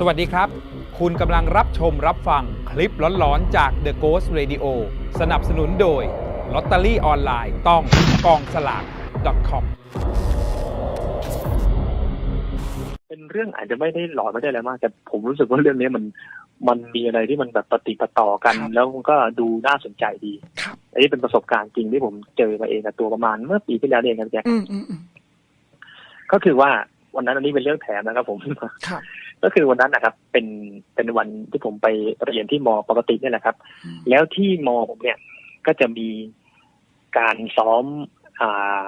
สวัสดีครับ คุณกำลังรับชมรับฟังคลิปหลอนๆ จาก The Ghost Radio สนับสนุนโดยลอตเตอรี่ออนไลน์ต้องกองสลาก .com เป็นเรื่องอาจจะไม่ได้หลอนไม่ได้อะไรมาก แต่ผมรู้สึกว่าเรื่องนี้มันมันมีอะไรที่มันแบบปฏิดปะต่อกันครับแล้วมันก็ดูน่าสนใจดีครับอันนี้เป็นประสบการณ์จริงที่ผมเจอมาเองกับตัวประมาณเมื่อปีที่แล้วเองครับแจ็คอืมอืมอืมก็คือว่าวันนั้นอันนี้เป็นเรื่องแถมนะครับผมครับ ก็คือวันนั้นนะครับ เป็นเป็นวันที่ผมไปเรียนที่มปกติเนี่ยแหละครับอืมแล้วที่มผมเนี่ยก็จะมีการซ้อมอ่า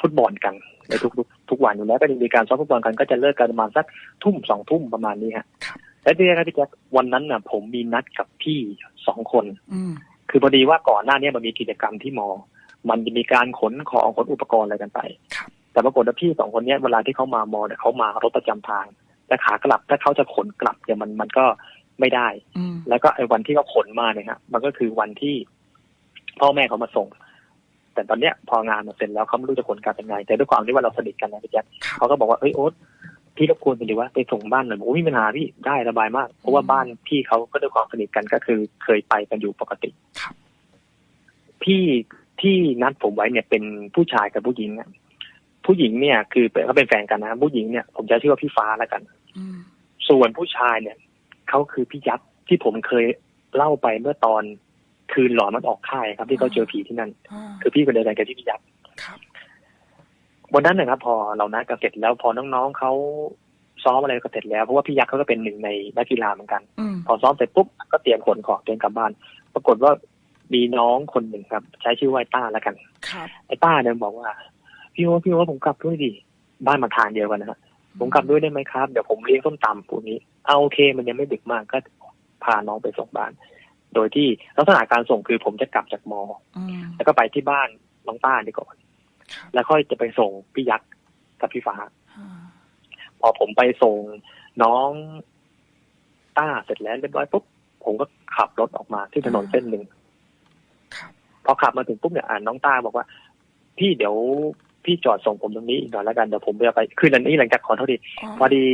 ฟุตบอลกันในทุกทุกทุกวันอยู่แล้วก็จะมีการซ้อมฟุตบอลกันก็จะเลิกกันประมาณสักทุ่มสองทุ่มประมาณนี้ฮะครับแล้วที่นี่ครับพี่แจ๊ควันนั้นน่ะ ผมมีนัดกับพี่สองคนอืมคือพอดีว่าก่อนหน้านี้มันมีกิจกรรมที่มอ มันจะมีการขนของขนอุปกรณ์อะไรกันไปครับแต่ปรากฏว่าพี่สองคนเนี้ยเวลาที่เขามามอเนี่ยเขามารถประจำทาง แต่ขากลับถ้าเขาจะขนกลับเนี่ยมันมันก็ไม่ได้อืมแล้วก็ไอ้วันที่เขาขนมาเนี่ยฮะมันก็คือวันที่พ่อแม่เขามาส่ง แต่ตอนเนี้ยพองานมาเสร็จแล้วเขาไม่รู้จะขนกลับยังไง แต่ด้วยความที่ว่าเราสนิทกันนะพี่แจ๊คครับเขาก็บอกว่าเฮ้ยโอ๊ตพี่รบกวนไปดีว่าไปส่งบ้านหน่อยบอกว่าไม่มีปัญหาพี่ได้สบายมาก เพราะว่าบ้านพี่เขาก็ด้วยความสนิทกันก็คือเคยไปกันอยู่ปกติครับพี่ที่นัดผมไว้เนี่ยเป็นผู้ชายกับผู้หญิงอะผู้หญิงเนี่ยคือเขาเป็นแฟนกันนะผู้หญิงเนี่ยผมจะชื่อว่าพี่ฟ้าแล้วกันอืม ส่วนผู้ชายเนี่ยเขาคือพี่ยักษ์ที่ผมเคยเล่าไปเมื่อตอนคืนหลอนมันออกค่ายครับ ที่เขาเจอผีที่นั่นอ่าคือพี่คนเดียวกันกับที่พี่ยักษ์ครับวันนั้นนะครับ พอเรานัดกันเสร็จแล้วพอน้องๆเขาซ้อมอะไรก็เสร็จแล้วเพราะว่าพี่ยักษ์เขาก็เป็นหนึ่งในนักกีฬาเหมือนกันอืมพอซ้อมเสร็จปุ๊บก็เตรียมขนของเตรียมกลับบ้าน ปรากฏว่ามีน้องคนหนึ่งครับ ใช้ชื่อว่าไอ้ต้าแล้วกันครับไอ้ต้าเนี่ยบอกว่า พี่โอตพี่โอตผมกลับด้วยดิบ้านมาทานเดียวกันนะฮะ ผมกลับด้วยได้ไหมครับ เดี๋ยวผมเลี้ยงส้มตำพวกนี้เอาโอเค มันยังไม่ดึกมากก็พาน้องไปส่งบ้าน โดยที่ลักษณะการส่งคือผมจะกลับจากมออืมแล้วก็ไปที่บ้านน้องต้าดีก่อนครับแล้วค่อยจะไปส่งพี่ยักษ์กับพี่ฟ้าอ่าพอผมไปส่งน้องต้าเสร็จแล้วเรียบร้อยปุ๊บผมก็ขับรถออกมาที่ถนนเส้นหนึ่งครับพอขับมาถึงปุ๊บเนี่ยอ่าน้องต้าบอกว่า พี่เดี๋ยว พี่จอดส่งผมตรงนี้อีกหน่อยแล้วกันเดี๋ยวผมจะไปคืออันนี้หลังจากขอโทษทีพอดี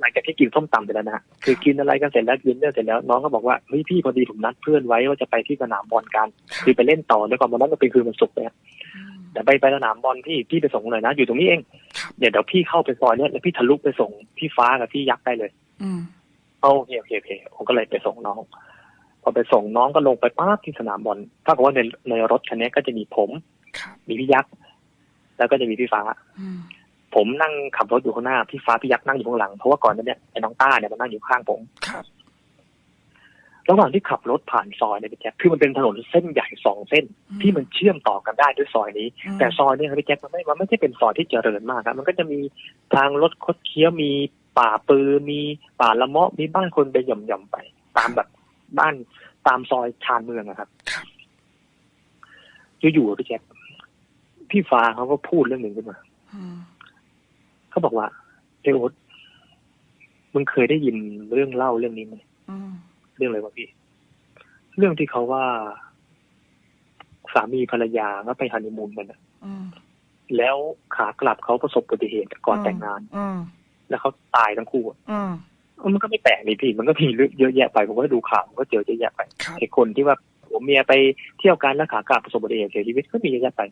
หลังจากที่กินส้มตำไปแล้วนะฮะคือกินอะไรกันเสร็จแล้วกินเรื่องเสร็จแล้วน้องก็บอกว่าเฮ้ยพี่พอดีผมนัดเพื่อนไว้ว่าจะไปที่สนามบอลกันคือไปเล่นต่อด้วยความวันนั้นก็เป็นคืนวันศุกร์นะฮะอืมแต่ไปไปสนามบอลพี่พี่ไปส่งหน่อยนะ อยู่ตรงนี้เองครับเดี๋ยวเดี๋ยวพี่เข้าไปซอยเนี้ยแล้วพี่ทะลุไปส่งพี่ฟ้ากับพี่ยักษ์ได้เลยอืมเอาโอเคโอเคโอเคผมก็เลยไปส่งน้องพอไปส่งน้องก็ลงไปป้าบที่สนามบอลถ้ากับว่าในในรถคันนี้ก็จะมีผมครับมีพี่ยักษ์ แล้วก็จะมีพี่ฟ้าอืมผมนั่งขับรถอยู่ข้างหน้า พี่ฟ้าพี่ยักษ์นั่งอยู่ข้างหลัง เพราะว่าก่อนหนั้นเนี่ยไอ้น้องต้าเนี่ยมันนั่งอยู่ข้างผมครับระหว่างที่ขับรถผ่านซอยเนี่ยพี่แจ๊คคือมันเป็นถนนเส้นใหญ่สองเส้น ที่มันเชื่อมต่อกันได้ด้วยซอยนี้อืมแต่ซอยเนี่ยครับพี่แจ๊คมันไม่มันไม่ใช่เป็นซอยที่เจริญมากครับ มันก็จะมีทางรถคดเคี้ยวมีป่าปือมีป่าละเมาะมีบ้านคนไปหย่อมๆไป ตามแบบบ้านตามซอยชานเมืองอะครับครับอยู่ๆอะพี่แจ๊ค พี่ฟ้าเขาก็พูดเรื่องหนึ่งขึ้นมาอืมเขาบอกว่าเอโอ๊ตมึงเคยได้ยินเรื่องเล่าเรื่องนี้ไหมอืมเรื่องอะไรวะพี่ เรื่องที่เขาว่า สามีภรรยาก็ไปฮันนีมูนกันน่ะอืมแล้วขากลับเขาประสบอุบัติเหตุก่อนแต่งงานอืมแล้วเขาตายทั้งคู่อะอืมเออมันก็ไม่แปลกนี่พี่ มันก็มีเรื่องเยอะแยะไปผมก็ดูข่าวผมก็เจอเยอะแยะไปครับไอ้คนที่ว่าผัวเมียไปเที่ยวกันแล้วขากลับประสบอุบัติเหตุเสียชีวิตก็มีเยอะแยะไป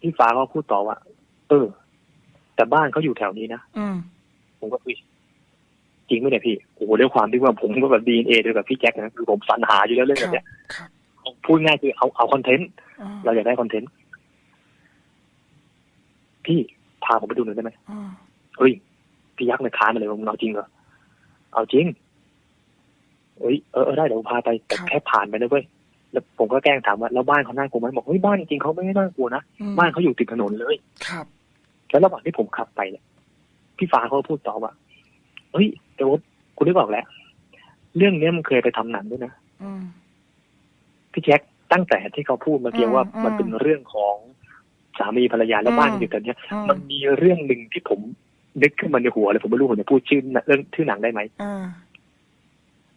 พี่พี่ฟ้าก็พูดต่อว่า เออ แต่บ้านเขาอยู่แถวนี้นะอืมผมก็อุ๊ยจริงไหมเนี่ยพี่โอ้โหด้วยความที่ว่าผมก็แบบดีเอด้วยกับพี่แจ็คนะคือผมสรรหาอยู่แล้วเรื่องแบบเนี้ยครับพูดง่ายคือเอาเอาคอนเทนต์อืมเราอยากได้คอนเทนต์พี่พาผมไปดูหน่อยได้ไหมอืมเฮ้ยพี่ยักษ์ในค้านมาเลยผมเอาจริงเหรอเอาจริงเฮ้ยเออเออได้เดี๋ยวผมพาไปแต่แค่ผ่านไปนะเว้ย แล้วผมก็แกล้งถามว่าแล้วบ้านเขาน่ากลัวไหมบอกเฮ้ยบ้านจริงๆเขาไม่ได้น่ากลัวนะอืมบ้านเขาอยู่ติดถนนเลยครับ แล้วระหว่างที่ผมขับไปเนี่ยพี่ฟ้าเขาก็พูดต่อว่าเฮ้ยแต่ว่าคุณนึกออกแล้ว เรื่องเนี้ยมันเคยไปทำหนังด้วยนะอืมพี่แจ็คตั้งแต่ที่เขาพูดเมื่อกี้อืมว่าอืมมันเป็นเรื่องของสามีภรรยาและอืมบ้านอยู่กันเนี้ยอืมมันมีเรื่องหนึ่งที่ผมนึกขึ้นมาในหัวเลยผมไม่รู้ผมจะพูดชื่อเรื่องชื่อหนังได้ไหมอ่า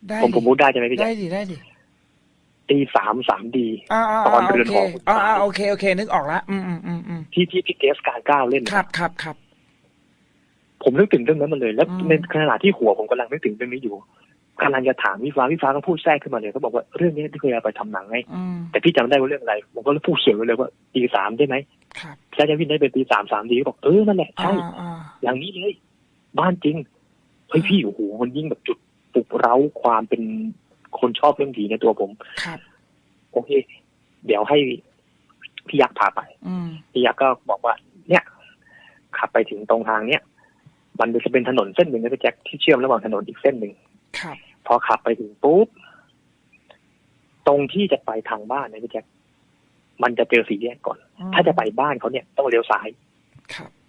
ได้ผมผมดิพูดได้ใช่ไหมพี่แจ็ได้คดิได้ดิ ตีสามสามดีอ่าาตอนาเรือนโคหอคุณอ่าฟ้าอ่าโอเคโอเค นึกออกละอืมอืมอืมอืมที่ที่พี่เกสการก้าวเล่นครับครับครับผมนึกถึงเรื่องนั้นมาเลย แล้วอืมในขณะที่หัวผมกำลังนึกถึงเรื่องนี้อยู่กำลังจะถามพี่ฟ้าพี่ฟ้าก็พูดแทรกขึ้นมาเลยเขาบอกว่าเรื่องนี้ที่เคยเอาไปทำหนังไงอืมแต่พี่จำไม่ได้ว่าเรื่องอะไรผมก็เลยพูดเขียนไว้เลยว่าตีสามใช่ไหมครับใช่จะวินได้เป็นตีสามสามดีก็บอกเออนั่นแหละอ่าใช่อ่าอย่างนี้เลย บ้านจริงเฮ้ยพี่โอ้โหมันยิ่งแบบจุดปลุกเร้าความเป็น คนชอบเรื่องผีในตัวผมครับโอเค เดี๋ยวให้พี่ยักษ์พาไปอืมพี่ยักษ์ก็บอกว่า เนี่ย ขับไปถึงตรงทางเนี้ยมันจะเป็นถนนเส้นหนึ่งนะพี่แจ็คที่เชื่อมระหว่างถนนอีกเส้นหนึ่งครับพอขับไปถึงปุ๊บตรงที่จะไปทางบ้านนะพี่แจ็คมันจะเจอสี่แยกก่อนอืมถ้าจะไปบ้านเขาเนี่ยต้องเลี้ยวซ้ายครับ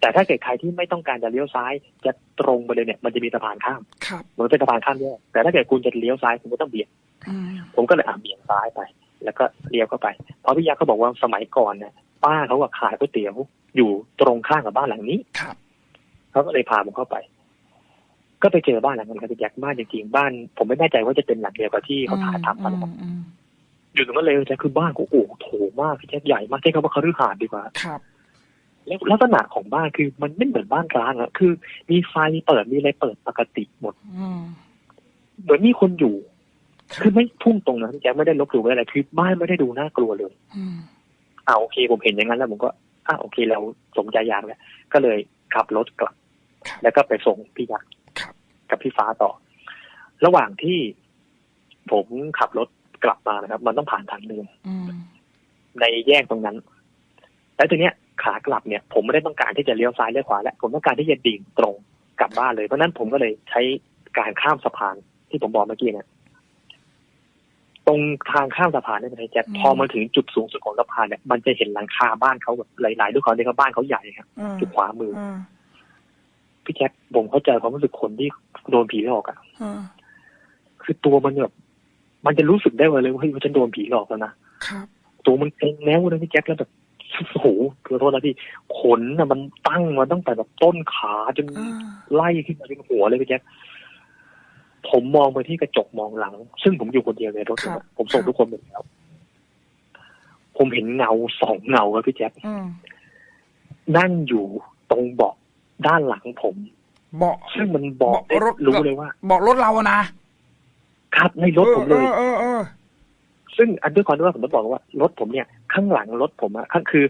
แต่ถ้าเกิดใครที่ไม่ต้องการจะเลี้ยวซ้ายจะตรงไปเลยเนี่ยมันจะมีสะพานข้ามครับมันเป็นสะพานข้ามแยกแต่ถ้าเกิดคุณจะเลี้ยวซ้ายคุณก็ต้องเบี่ยงอืมผมก็เลยอะเบี่ยงซ้ายไป แล้วก็เลี้ยวเข้าไป เพราะพี่ยักษ์เขาบอกว่าสมัยก่อนเนี่ยป้าเขาก็ขายก๋วยเตี๋ยวอยู่ตรงข้างกับบ้านหลังนี้ครับเขาก็เลยพาผมเข้าไป ก็ไปเจอบ้านหลังนั้นครับพี่แจ็คบ้านจริงๆบ้าน ผมไม่แน่ใจว่าจะเป็นหลังเดียวกับที่เขาถ่ายทำกันนะครับอืมอยู่ตรงนั้นเลยพี่แจ็คคือบ้านโอ้โหโถมากพี่แจ็คใหญ่มากใช้คำว่าคฤหาสน์ดีกว่าครับ แล้วลักษณะของบ้านคือมันไม่เหมือนบ้านร้างอะคือ มีไฟเปิดมีอะไรเปิดปกติหมดอืมเหมือนมีคนอยู่คคืรัอบไม่พุ่งตรงนะพี่แจ๊คไม่ได้ลบหลู่ไม่ได้อะไรคือบ้านไม่ได้ดูน่ากลัวเลยอืมอ่าโอเค ผมเห็นอย่างนั้นแล้วผมก็อ่าโอเคเราสมใจอยากแล้วก็เลยขับรถกลับครับแล้วก็ไปส่งพี่ยักษ์ครับกับพี่ฟ้าต่อ ระหว่างที่ผมขับรถกลับมานะครับ มันต้องผ่านทางเดินอืมในแยกตรงนั้น แล้วทีเนี้ย ขากลับเนี่ย ผมไม่ได้ต้องการที่จะเลี้ยวซ้ายเลี้ยวขวาแล้วผมต้องการที่จะดิ่งตรงกลับบ้านเลยเพราะฉะนั้นผมก็เลยใช้การข้ามสะพานที่ผมบอกเมื่อกี้เนี่ยตรงทางข้ามสะพานเนี่ยนะแจ๊คพอมาถึงจุดสูงสุดของสะพานเนี่ยมันจะเห็นหลังคาบ้านเขาแบบหลายๆด้วยความที่เขาบ้านเขาใหญ่ครับอืมจุดขวามืออืมพี่แจ๊คผมเข้าใจความรู้สึกคนที่โดนผีหลอกอะอืมคือตัวมันแบบมันจะรู้สึกได้เลยว่าเฮ้ยมันจะโดนผีหลอกแล้วนะครับตัวมันเกร็งแล้วนะพี่แจ๊คแล้วแบบ โอ้โหขอโทษนะพี่ขนน่ะมันตั้งมาตั้งแต่แบบต้นขาจนอ่าไล่ขึ้นมาถึงหัวเลยพี่แจ๊คผมมองไปที่กระจกมองหลัง ซึ่งผมอยู่คนเดียวในรถนะผมส่งทุกคนไปแล้ว ผมเห็นเงาสองเงาครับพี่แจ๊คอืมนั่งอยู่ตรงเบาะด้านหลังผม เบาะซึ่งมันบอกได้เบาะรถรู้เลยว่าเบาะรถเราอะนะครับในรถผมเลยออเออเออ ซึ่งอันด้วยความที่ว่าผมต้องบอกว่ารถผมเนี่ยข้างหลังรถผมอะข้างคือ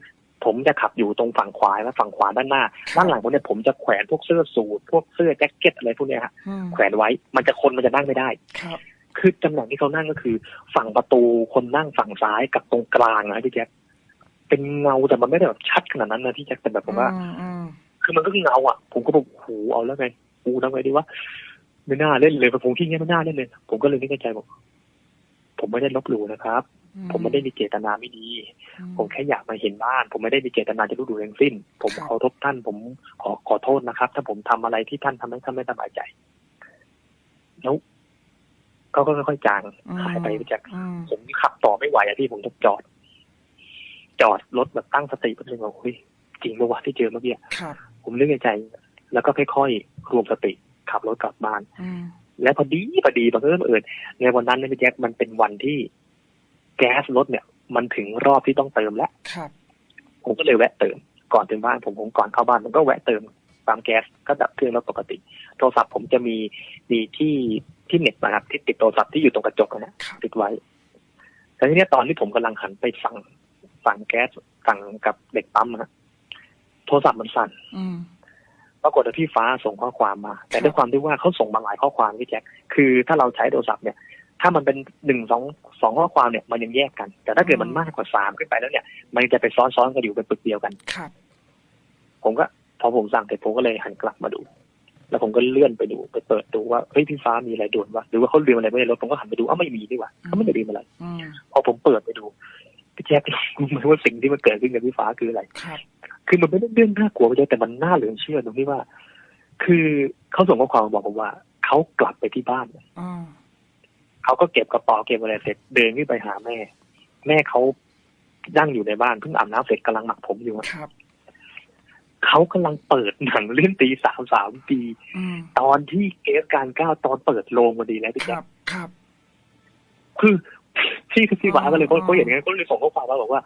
ผมจะขับอยู่ตรงฝั่งขวาและฝั่งขวาด้านหน้า ด้านหลังผมเนี่ยผมจะแขวนพวกเสื้อสูทพวกเสื้อแจ็คเก็ตอะไรพวกเนี้ยฮะอืมแขวนไว้มันจะคนมันจะนั่งไม่ได้ครับคือตำแหน่งที่เขานั่งก็คือ ฝั่งประตูคนนั่งฝั่งซ้ายกับตรงกลางนะพี่แจ๊คเป็นเงาแต่มันไม่ได้แบบชัดขนาดนั้นนะพี่แจ๊คแต่แบบผมว่าอืมอืมคือมันก็คือเงาอะ ผมก็บอกโหเอาแล้วไงกูทำไงดีวะไม่น่าเล่นเลยผมคิดงี้ไม่น่าเล่นเลย ผมก็เลยนึกในใจบอก ผมไม่ได้ลบหลู่นะครับอืผมไม่ได้มีเจตนาไม่ดีอืผมแค่อยากมาเห็นบ้าน ผมไม่ได้มีเจตนาจะลบหลู่ทั้งสิ้น ผมครับขอโทษท่าน ผมขอขอโทษนะครับ ถ้าผมทำอะไรที่ท่านทำให้ท่านไม่สบายใจแล้วเขาก็ค่อยๆจางหายไปไปจากอืมผมขับต่อไม่ไหวอะที่ผมต้องจอด จอดรถแบบตั้งสติแป๊บนึงว่าเฮ้ยจริงปะวะที่เจอเมื่อกี้ครับผมนึกในใจ แล้วก็ค่อยๆรวมสติขับรถกลับบ้านอืม และพอดีพอดีบังเอิญบังเอิญในวันนั้นเนี่ยพี่แจ๊คมันเป็นวันที่แก๊สรถเนี่ย มันถึงรอบที่ต้องเติมแล้วครับผมก็เลยแวะเติม ก่อนถึงบ้านผมผมก่อนเข้าบ้านผมก็แวะเติมปั๊มแก๊สก็ดับเครื่องรถปกติ โทรศัพท์ผมจะมีมีที่ที่เน็ตนะครับที่ติดโทรศัพท์ที่อยู่ตรงกระจกนะฮะครับติดไว้แต่ทีเนี้ยตอนที่ผมกำลังหันไปสั่งสั่งแก๊สสั่งกับเด็กปั๊มนะโทรศัพท์มันสั่นอืม ปรากฏว่าพี่ฟ้าส่งข้อความมา แต่ด้วยความที่ว่าเขาส่งมาหลายข้อความพี่แจ็คคือถ้าเราใช้โทรศัพท์เนี่ย ถ้ามันเป็นหนึ่งสองสองข้อความเนี่ยมันยังแยกกัน แต่ถ้าเกิดมันมากกว่าสามขึ้นไปแล้วเนี่ย มันจะไปซ้อนๆกันอยู่เป็นปึกเดียวกันครับผมก็พอผมสั่งเสร็จผมก็เลยหันกลับมาดู แล้วผมก็เลื่อนไปดูไปเปิดดูว่าเฮ้ยพี่ฟ้ามีอะไรด่วนวะหรือว่าเขาลืมอะไรไว้ในรถผมก็หันไปดูอ้าวไม่มีดีกว่าเขาไม่ได้ลืมอะไรอืมพอผมเปิดไปดู พี่แจ๊ครู้ไหมว่าสิ่งที่มันเกิดขึ้นกับพี่ฟ้าคืออะไรครับคือมันไม่ได้เรื่องน่ากลัวไปเลยแต่มันน่าเหลือเชื่อตรงที่ว่า คือเขาส่งข้อความมาบอกผมว่าเขากลับไปที่บ้านอ่าเขาก็เก็บกระเป๋าเก็บอะไรเสร็จเดินขึ้นไปหาแม่ แม่เขานั่งอยู่ในบ้านเพิ่งอาบน้ำเสร็จกำลังหมักผมอยู่อะครับเขากำลังเปิดหนังเรื่องตีสามสามปีอืมตอนที่เกสการก้าวตอนเปิดโรงพอดีแล้วพี่คแจ๊รัคบครับคือ พี่พี่ฟ้าก็เลยเขาอ๋อเขาเห็นอย่างนั้นเขาเลยส่งข้อความมาบอกว่า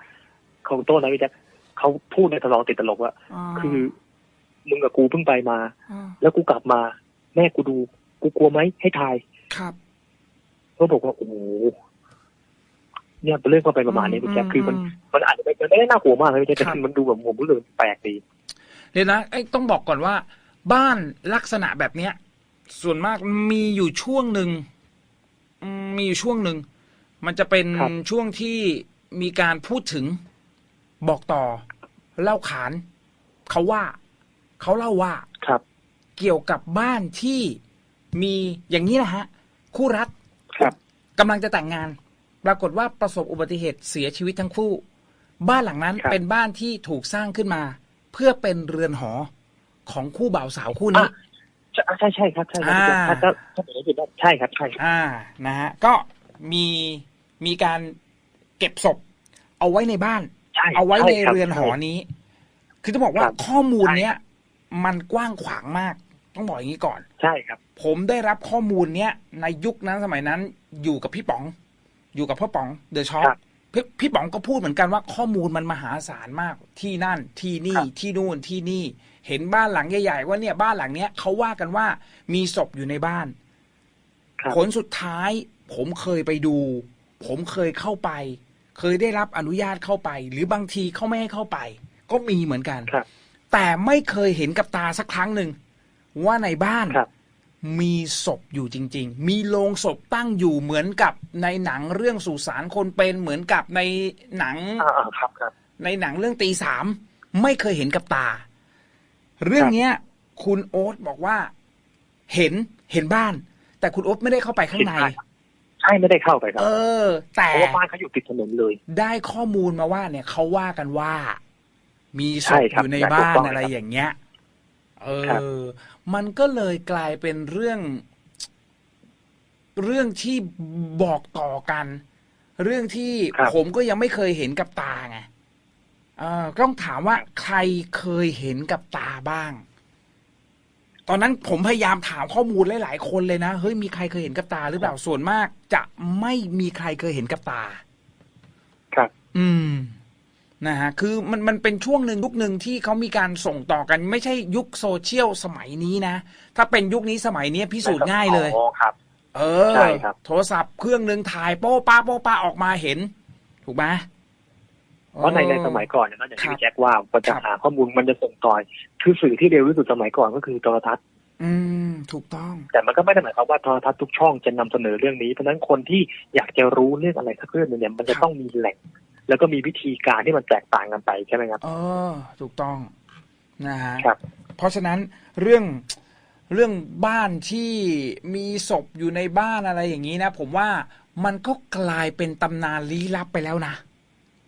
เขาโทษนะพี่แจ๊คเขาพูดในตลองติดตลกว่าอ่าคือมึงกับกูเพิ่งไปมาอ่าแล้วกูกลับมา แม่กูดู กูกลัวไหมให้ทายครับเขาบอกว่าโอ้โหเนี่ยเป็นเรื่องก็ไปประมาณนี้พี่แจ๊คคือมันมันอาจจะไม่มันไม่ได้น่ากลัวมากเลยพี่แจ๊คแต่ครับมันดูแบบผมรู้สึกแปลกดีเดี๋ยวนะไอ้ต้องบอกก่อนว่า บ้านลักษณะแบบเนี้ย ส่วนมากมีอยู่ช่วงหนึ่งอืมมีอยู่ช่วงหนึ่ง มันจะเป็นครับช่วงที่มีการพูดถึงบอกต่อ เล่าขาน เขาว่า เขาเล่าว่าครับ เกี่ยวกับบ้านที่มีอย่างนี้นะฮะ คู่รักครับกำลังจะแต่งงาน ปรากฏว่าประสบอุบัติเหตุเสียชีวิตทั้งคู่ บ้านหลังนั้นครับเป็นบ้านที่ถูกสร้างขึ้นมา เพื่อเป็นเรือนหอของคู่บ่าวสาวคู่นี้อะใช่ใช่ใช่ครับใช่ครับพี่แจ๊คอ่าถ้าถ้าถ้าผมไม่ผิดนะใช่ครับใช่ครับอ่านะฮะก็ มีมีการเก็บศพ เอาไว้ในบ้านใช่เอาไว้ในช่คบเรือนหอใช่นี้ คือจะบอกว่าครับข้อมูลใช่เนี้ยมันกว้างขวางมาก ต้องบอกอย่างนี้ก่อน ใช่ครับ ผมได้รับข้อมูลเนี้ยในยุคนั้นสมัยนั้น อยู่กับพี่ป๋อง อยู่กับพ่อป๋องเดอะช็อครับพี่พี่ป๋องก็พูดเหมือนกันว่าข้อมูลมันมหาศาลมาก ที่นั่นที่นี่ครับที่นู่นที่นี่ เห็นบ้านหลังใหญ่ๆว่าเนี่ยบ้านหลังเนี้ยเขาว่ากันว่ามีศพอยู่ในบ้านครับผลสุดท้าย ผมเคยไปดู ผมเคยเข้าไป เคยได้รับอนุญาตเข้าไป หรือบางทีเขาไม่ให้เข้าไป ก็มีเหมือนกันครับ แต่ไม่เคยเห็นกับตาสักครั้งหนึ่งว่าในบ้านครับมีศพอยู่จริง ๆ มีโลงศพตั้งอยู่เหมือนกับในหนังเรื่องสุสานคนเป็นเหมือนกับในหนังอ่าอ่าครับครับ ในหนังเรื่องตีสามไม่เคยเห็นกับตา เรื่องเนี้ย คุณโอ๊ตบอกว่า เห็นเห็นบ้าน แต่คุณโอ๊ตไม่ได้เข้าไปข้างใน เห็นบ้านใช่ไม่ได้เข้าไปครับ เออ แต่เพราะว่าบ้านเขาอยู่ติดถนนเลย ได้ข้อมูลมาว่าเนี่ยเขาว่ากันว่า มีศใช่พคอรับยู่ในถูกบ้านต้องอะไรครับอย่างเงี้ย เอครับอมันก็เลยกลายเป็นเรื่อง เรื่องที่บอกต่อกัน เรื่องที่ครับผมก็ยังไม่เคยเห็นกับตาไงเออต้องถามว่าใครเคยเห็นกับตาบ้าง ตอนนั้นผมพยายามถามข้อมูลหลาย ๆ คนเลยนะเฮ้ยมีใครเคยเห็นกับตาหรือเปล่าส่วนมาก จะไม่มีใครเคยเห็นกับตา ครับ อืมนะฮะคือมันมันเป็นช่วงหนึ่งยุคหนึ่งที่เขามีการส่งต่อกัน ไม่ใช่ยุคโซเชียลสมัยนี้นะ ถ้าเป็นยุคนี้สมัยนี้พิสูจน์ง่ายเลยอ๋อครับ เออใช่ครับ โทรศัพท์เครื่องหนึ่งถ่ายโป้ป้าโป้ป้าออกมาเห็น ถูกไหม เพราะในในออสมัยก่อนเนี่ยก็อย่างที่ครับพี่แจ็คว่าพอจะครับหาข้อมูลมันจะส่งต่อคือสื่อที่เร็วที่สุดสมัยก่อนก็คือโทรทัศน์ อืมถูกต้อง แต่มันก็ไม่ได้หมายความว่าโทรทัศน์ทุกช่องจะนำเสนอเรื่องนี้เพราะฉะนั้นคนที่อยากจะรู้เรื่องอะไรสักเรื่องหนึงเนี่ยมันจะครับต้องมีแหล่ง แล้วก็มีวิธีการที่มันแตกต่างกันไปใช่ไหมครับเออถูกต้องนะฮะครับ เพราะฉะนั้นเรื่องเรื่องบ้านที่มีศพอยู่ในบ้านอะไรอย่างนี้นะ ผมว่ามันก็กลายเป็นตำนานลี้ลับไปแล้วนะ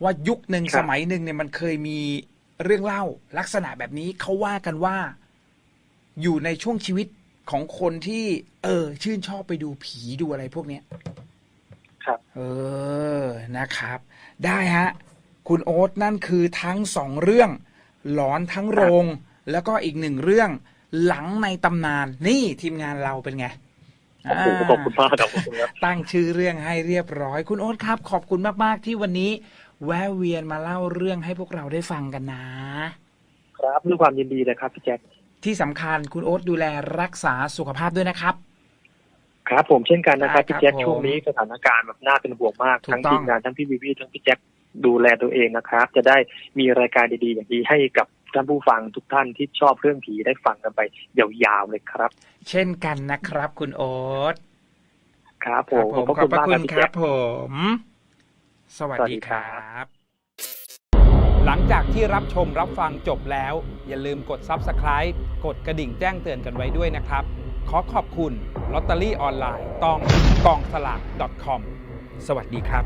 ว่ายุคหนึ่งครับสมัยหนึ่งเนี่ยมันเคยมีเรื่องเล่าลักษณะแบบนี้เขาว่ากันว่า อยู่ในช่วงชีวิตของคนที่ เออ ชื่นชอบไปดูผีดูอะไรพวกเนี้ยครับ เออนะครับ ได้ฮะ คุณโอ๊ตนั่นคือทั้งสองเรื่อง หลอนทั้งโรง แล้วก็อีกหนึ่งเรื่องหลังในตำนานนี่ทีมงานเราเป็นไงโอ้โหขอบคุณมากครับขอบคุณครับตั้งชื่อเรื่องให้เรียบร้อย คุณโอ๊ตครับ ขอบคุณมาก ๆ ที่วันนี้ แวะเวียนมาเล่าเรื่องให้พวกเราได้ฟังกันนะ ครับด้วยความยินดีเลยครับพี่แจ็คที่สำคัญคุณโอ๊ตดูแลรักษาสุขภาพด้วยนะครับ ครับผมเช่นกันนะครับได้ครับพี่แจ็คผมช่วงนี้สถานการณ์แบบน่าเป็นห่วงมากถูกทั้งต้องทีมงานทั้งพี่วิวีทั้งพี่แจ็คดูแลตัวเองนะครับ จะได้มีรายการดีๆ อย่างนี้ให้กับท่านผู้ฟังทุกท่านที่ชอบเรื่องผีได้ฟังกันไปยาวๆเลยครับ เช่นกันนะครับ คุณโอ๊ตครับผครับมผมขอบพระขอบคุณพระมากคุครับพี่แจ็ณครัคบผม สวัสดีครับ หลังจากที่รับชมรับฟังจบแล้ว อย่าลืมกด Subscribe กดกระดิ่งแจ้งเตือนกันไว้ด้วยนะครับ ขอขอบคุณลอตเตอรี่ออนไลน์ตองกองสลาก .com สวัสดีครับ